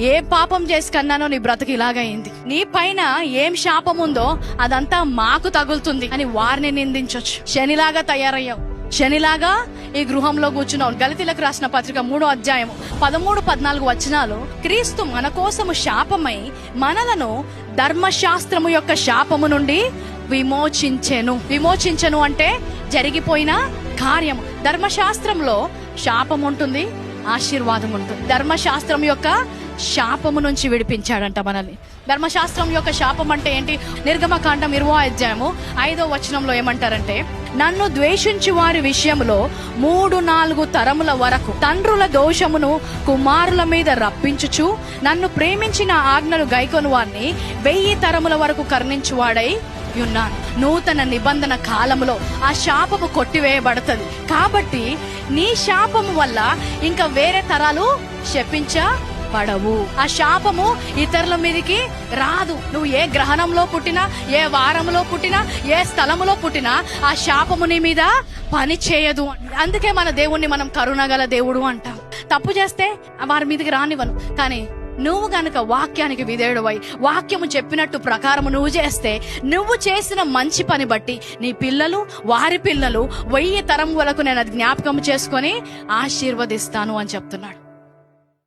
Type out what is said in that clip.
ఏ పాపం చేసి కన్నానో నీ బ్రతుకు ఇలాగైంది. నీ పైన ఏం శాపం ఉందో అదంతా మాకు తగులుతుంది అని వారిని నిందించవచ్చు శనిలాగా తయారయ్యావు. శనిలాగా ఈ గృహంలో కూర్చున్నావు. గలితీలకు రాసిన పత్రిక మూడో అధ్యాయం పదమూడు పద్నాలుగు వచనాలు క్రీస్తు మన కోసము శాపమై మనలను ధర్మశాస్త్రము యొక్క శాపము నుండి విమోచించెను. విమోచించెను అంటే జరిగిపోయిన కార్యం ధర్మశాస్త్రంలో శాపం ఉంటుంది ఆశీర్వాదం ఉంటుంది ధర్మశాస్త్రం యొక్క శాపము నుంచి విడిపించాడంట మనల్ని. ధర్మశాస్త్రం యొక్క శాపం అంటే ఏంటి? నిర్గమకాండం ఇరవో అధ్యాయము ఐదో వచనంలో ఏమంటారంటే నన్ను ద్వేషించి వారి విషయంలో మూడు నాలుగు తరముల వరకు తండ్రుల దోషమును కుమారుల మీద రప్పించుచు నన్ను ప్రేమించిన ఆజ్ఞలు గైకొని వారిని వెయ్యి తరముల వరకు కరుణించువాడై ఉన్నాను. నూతన నిబంధన కాలంలో ఆ శాపము కొట్టివేయబడుతుంది. కాబట్టి నీ శాపము వల్ల ఇంకా వేరే తరాలు పడవు ఆ శాపము ఇతరుల మీదకి రాదు. నువ్వు ఏ గ్రహణంలో పుట్టినా ఏ వారంలో పుట్టినా ఏ స్థలములో పుట్టినా ఆ శాపము నీ మీద పని చేయదు. అందుకే మన దేవుణ్ణి మనం కరుణగల దేవుడు అంటాం. తప్పు చేస్తే వారి మీదకి రానివ్వను. కానీ నువ్వు గనక వాక్యానికి విధేయుడవై వాక్యము చెప్పినట్టు ప్రకారము నువ్వు చేస్తే నువ్వు చేసిన మంచి పని బట్టి నీ పిల్లలు వారి పిల్లలు వెయ్యి తరం వరకు నేను అది జ్ఞాపకం చేసుకొని ఆశీర్వదిస్తాను అని చెప్తున్నాడు.